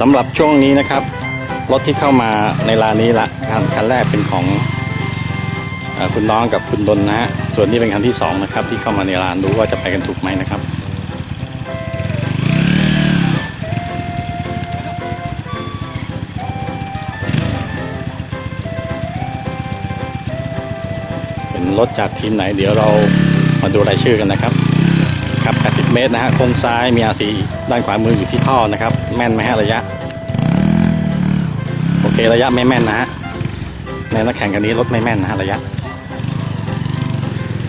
สำหรับช่วงนี้นะครับ รถที่เข้ามาในร้านนี้ละคันคันแรกเป็นของอคุณน้องกับคุณดนนะฮะส่วนนี้เป็นคันที่สองนะครับที่เข้ามาในร้านดูว่าจะไปกันถูกไหมนะครับเป็นรถจากทีมไหนเดี๋ยวเรามาดูรายชื่อกันนะครับ เมตรนะฮะโค้งซ้ายมี RC ด้านขวามืออยู่ที่ท่อนะครับ แม่นไหมฮะระยะ โอเคระยะไม่แม่นนะฮะในนักแข่งคันนี้รถไม่แม่นนะฮะระยะ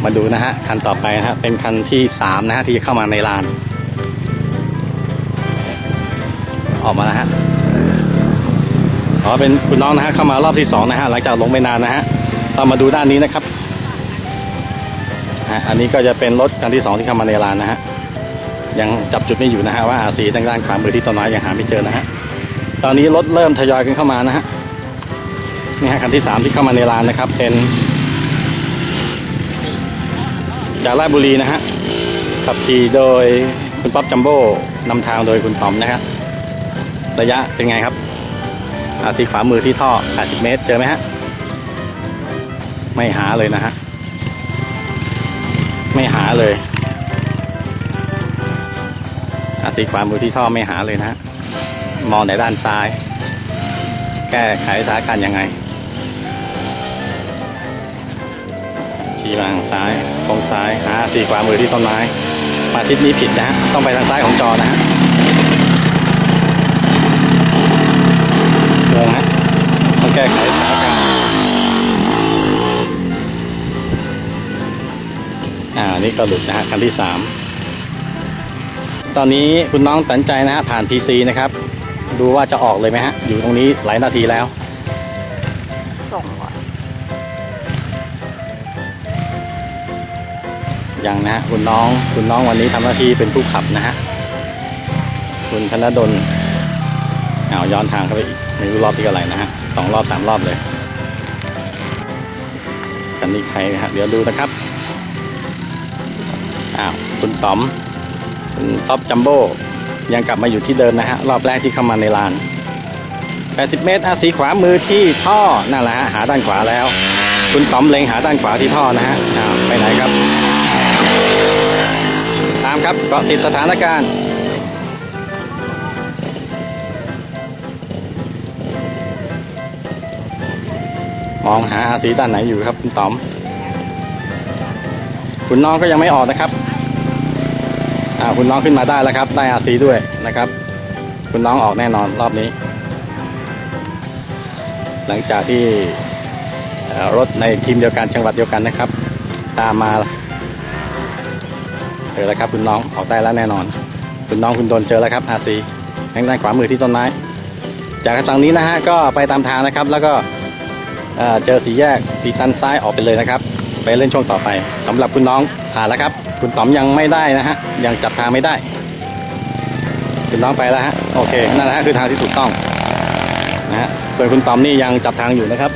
มาดูนะฮะคันต่อไปนะฮะเป็นคันที่3นะฮะที่จะเข้ามาในลาน ออกมานะฮะอ๋อเป็นคุณน้องนะฮะเข้ามารอบที่2นะฮะหลังจากลงไปนานนะฮะเรามาดูด้านนี้นะครับอะอันนี้ก็จะเป็นรถคันที่ 2 ที่เข้ามาในร้านนะฮะ ยังจับจุดไม่อยู่นะฮะว่าอาซีทางด้านขวามือที่ต้นไม้ยังหาไม่เจอนะฮะตอนนี้รถเริ่มทยอยกันเข้ามานะฮะนี่ฮะคันที่ 3 ที่เข้ามาในร้านนะครับ เป็น จากราชบุรีนะฮะขับขี่โดยคุณป๊อปจัมโบ้นำทางโดยคุณต๋อมนะฮะระยะเป็นไงครับ อาซีขวามือที่ท่อ 80 เมตร เจอไหมฮะไม่หาเลยนะฮะไม่หาเลย สีขวามือที่ท่อไม่หาเลยนะฮะมองในด้านซ้าย แก้ไขสถานการณ์ยังไง ชี้มาทางซ้ายตรงซ้ายหาสีขวามือที่ต้นไม้มาทิศนี้ผิดนะฮะต้องไปทางซ้ายของจอนะฮะงงฮะต้องแก้ไขสถานการณ์อ่านี่ก็หลุดนะฮะคันที่3 ตอนนี้คุณน้องตัดสินใจนะฮะผ่าน PC นะครับ ดูว่าจะออกเลยไหมฮะ อยู่ตรงนี้หลายนาทีแล้ว ส่งก่อนยังนะฮะคุณน้องคุณน้องวันนี้ทำหน้าที่เป็นผู้ขับนะฮะ คุณธนดลเอาวย้อนทางเข้าไปอีกไม่รู้รอบที่เท่าไหร่นะฮะสองรอบสามรอบเลยกันนี้ใครนะฮะเดี๋ยวดูนะครับอ้าวคุณต๋อมคุณ ท็อปจัมโบ้ยังกลับมาอยู่ที่เดิมนะฮะ รอบแรกที่เข้ามาในลาน 80 เมตรอาสีขวามือที่ท่อนั่นแหละฮะ หาด้านขวาแล้ว คุณต๋อมเล็งหาด้านขวาที่ท่อนะฮะไปไหนครับ ตามครับเกาะติดสถานการณ์มองหาอาสีด้านไหนอยู่ครับคุณต๋อม คุณน้องก็ยังไม่ออกนะครับ คุณน้องขึ้นมาได้แล้วครับ ได้อาสีด้วยนะครับ คุณน้องออกแน่นอนรอบนี้ หลังจากที่รถในทีมเดียวกันจังหวัดเดียวกันนะครับ ตามมาเจอแล้วครับคุณน้องออกได้แล้วแน่นอน คุณน้องคุณโดนเจอแล้วครับอาซีทางด้านขวามือที่ต้นไม้ จากทางนี้นะฮะก็ไปตามทางนะครับ แล้วก็เอ่อเจอสีแยกสีตันซ้ายออกไปเลยนะครับ ไปเล่นช่วงต่อไปสำหรับคุณน้องผ่านแล้วครับ คุณต๋อมยังไม่ได้นะฮะยังจับทางไม่ได้ คุณน้องไปแล้วฮะโอเคนั่นแหละฮะคือทางที่ถูกต้องนะฮะส่วนคุณต๋อมนี่ยังจับทางอยู่นะครับ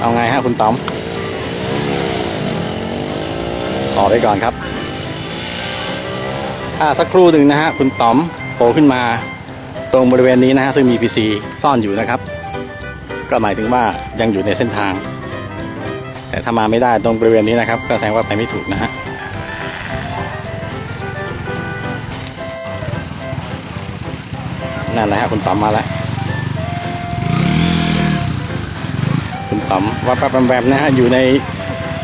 เอาไงฮะคุณต๋อมต่อไปก่อนครับอ่าสักครู่หนึ่งนะฮะคุณต๋อมโผล่ขึ้นมาตรงบริเวณนี้นะฮะซึ่งมี PC ซ่อนอยู่นะครับ ก็หมายถึงว่ายังอยู่ในเส้นทาง แต่ถ้ามาไม่ได้ตรงบริเวณนี้นะครับ ก็แสดงว่าไปไม่ถูกนะฮะนั่นแหละฮะคุณต๋อมมาแล้ว คุณต๋อมวัดแป๊บแวมๆนะฮะอยู่ใน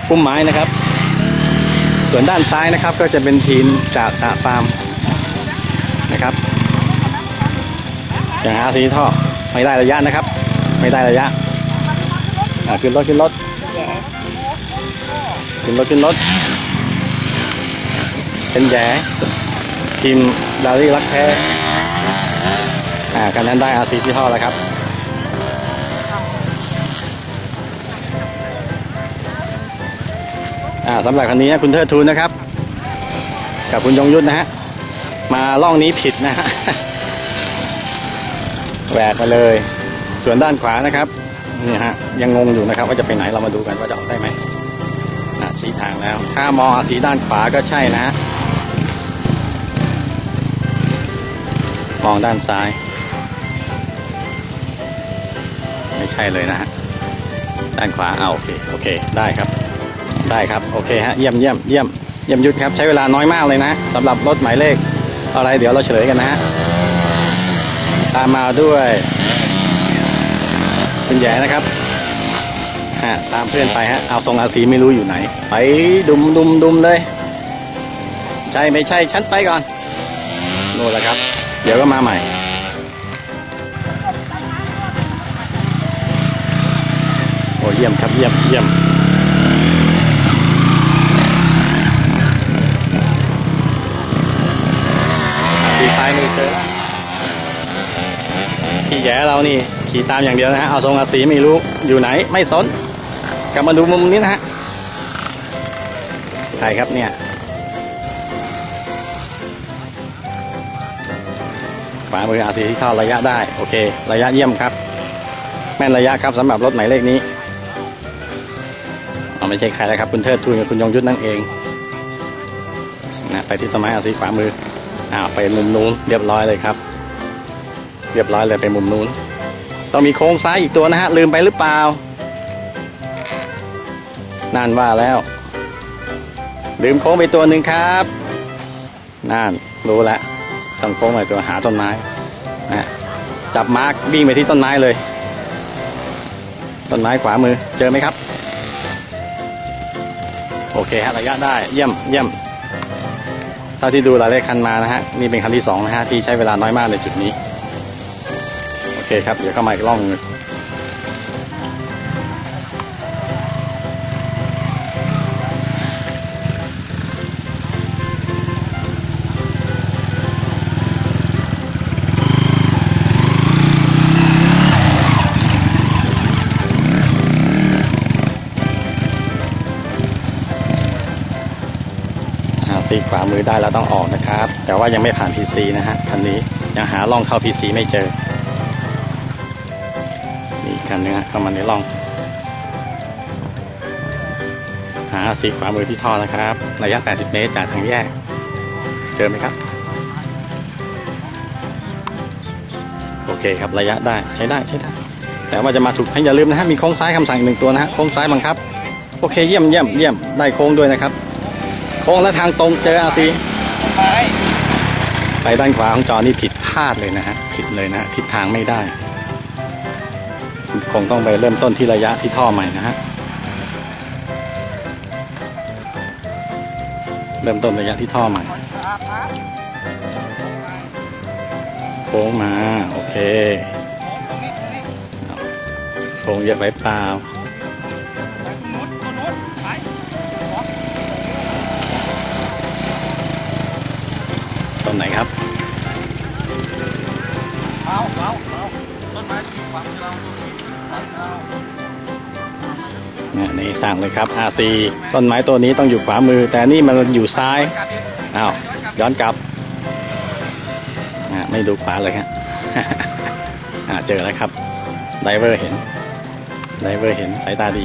พุ่มไม้นะครับ ส่วนด้านซ้ายนะครับก็จะเป็นทีมจากสาฟาร์มนะครับอย่างหาสีท่อไม่ได้ระยะนะครับ ไม่ได้ระยะอ่าขึ้นรถขึ้นรถขึ้นรถขึ้นรถเป็นแย่ทีมดารี่รักแท้อ่ากันนั้นได้อาซีที่ท่อแล้วครับอ่าสำหรับคันนี้นะคุณเทิดทูนนะครับ กับคุณยงยุทธนะฮะมาล่องนี้ผิดนะฮะแหวกมาเลย ส่วนด้านขวานะครับนี่ฮะยังงงอยู่นะครับ ว่าจะไปไหนเรามาดูกันว่าจะออกได้ไหมชี้ทางแล้ว ถ้ามองสีด้านขวาก็ใช่นะ มองด้านซ้าย ไม่ใช่เลยนะฮะด้านขวาเอาโอเคโอเคได้ครับ ได้ครับโอเคฮะเยี่ยมเยี่ยมเยี่ยมเยี่ยมยุดครับใช้เวลาน้อยมากเลยนะสำหรับรถหมายเลขอะไรเดี๋ยวเราเฉลยกันนะฮะตามมาด้วย คุณแย่นะครับฮะตามเพื่อนไปฮะเอาทรงอาสีไม่รู้อยู่ไหน ไปดุมดุมดุมเลย ใช่ไม่ใช่ฉันไปก่อนโน่นแหละครับ เดี๋ยวก็มาใหม่โอ้เยี่ยมครับเยี่ยมเยี่ยมซ้ายมือเจอ แย่เรานี่ขี่ตามอย่างเดียวนะฮะเอาทรงอาสีไม่รู้อยู่ไหนไม่สน กลับมาดูมุมนี้นะฮะใครครับเนี่ยขวามืออาสีที่เข้าระยะได้โอเค ระยะเยี่ยมครับ แม่นระยะครับสำหรับรถหมายเลขนี้เอาไม่ใช่ใครแล้วครับคุณเทิดทูนกับคุณยงยุทธนั่นเองนะไปที่ต้นไม้อาสีขวามืออ้าวไปมุมนู้นเรียบร้อยเลยครับ เรียบร้อยเลยไปมุมนู้น ต้องมีโค้งซ้ายอีกตัวนะฮะ ลืมไปหรือเปล่า นั่นว่าแล้ว ลืมโค้งไปตัวหนึ่งครับ นั่นรู้แล้วต้องโค้งไปตัวหาต้นไม้นะจับมาร์กวิ่งไปที่ต้นไม้เลย ต้นไม้ขวามือเจอไหมครับ โอเคฮะระยะได้เยี่ยมเยี่ยมเท่าที่ดูหลายเลขคันมานะฮะ นี่เป็นคันที่สองนะฮะ ที่ใช้เวลาน้อยมากในจุดนี้ เคครับ เดี๋ยวเข้ามาอีกร่องหนึงอ่าซีขวามือได้แล้วต้องออกนะครับ แต่ว่ายังไม่ผ่าน PC นะฮะคันนี้ยังหาร่องเข้า PC ไม่เจอ กันนะเข้ามาในร่อง หาสีขวามือที่ท่อนะครับ ระยะ 80 เมตรจากทางแยก เจอไหมครับ โอเคครับระยะได้ใช้ได้ใช้ได้ แต่ว่าจะมาถูกให้อย่าลืมนะฮะมีโค้งซ้ายคำสั่งอีกหนึ่งตัวนะฮะโค้งซ้ายบังคับ โอเคเยี่ยมเยี่ยมเยี่ยมได้โค้งด้วยนะครับ โค้งและทางตรงเจออาซีไปด้านขวาของจอนี่ผิดพลาดเลยนะฮะผิดเลยนะฮะทิศทางไม่ได้ คงต้องไปเริ่มต้นที่ระยะที่ท่อใหม่นะฮะ เริ่มต้นระยะที่ท่อใหม่ โค้งมา โอเค โค้งเยอะไปเปล่าต้นไหนครับเอาเอาเอาต้นไม้ที่ขวางเรา เนี่ยนี่สั่งเลยครับ RC ต้นไม้ตัวนี้ต้องอยู่ขวามือ แต่นี่มันอยู่ซ้ายอ้าวย้อนกลับอ่าไม่ดูขวาเลยฮะอ่าเจอแล้วครับไดเวอร์เห็นไดเวอร์เห็นสายตาดี